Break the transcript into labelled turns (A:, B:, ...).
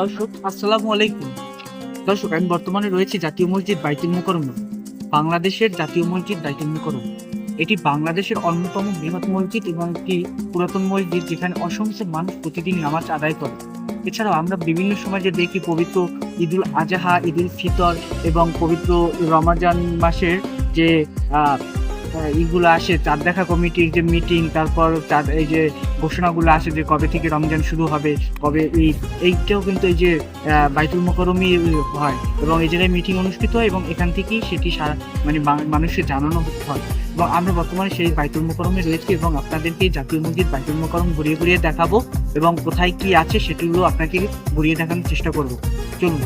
A: দর্শক, আসসালামু আলাইকুম। দর্শক, আমি বর্তমানে রয়েছে জাতীয় মসজিদ বাইতুল মুকরম বাংলাদেশের জাতীয় মসজিদ বাইতুল মুকরম এটি বাংলাদেশের অন্যতম বৃহৎ মসজিদ এবং একটি পুরাতন মসজিদ যেখানে অসংখ্য মানুষ প্রতিদিন নামাজ আদায় করে। এছাড়াও আমরা বিভিন্ন সময় যে দেখি পবিত্র ঈদুল আজহা, ঈদুল ফিতর এবং পবিত্র রমাজান মাসের যে ইগুলো আসে, চাঁদ দেখা কমিটির যে মিটিং তারপর চাঁদ, এই যে ঘোষণাগুলো আসে যে কবে থেকে রমজান শুরু হবে, কবে ঈদ, এইটাও কিন্তু এই যে বাইতুল মোকরমই হয় এবং এই জায়গায় মিটিং অনুষ্ঠিত হয় এবং এখান থেকেই সেটি সারা মানে মানুষকে জানানো হয়। এবং আমরা বর্তমানে সেই বাইতুল মোকরমে রয়েছি এবং আপনাদেরকে এই জাতীয় মন্দির বাইতুল মোকরম ঘুরিয়ে ঘুরিয়ে দেখাবো এবং কোথায় কি আছে সেটিগুলো আপনাকে ঘুরিয়ে দেখানোর চেষ্টা করব। চলুন।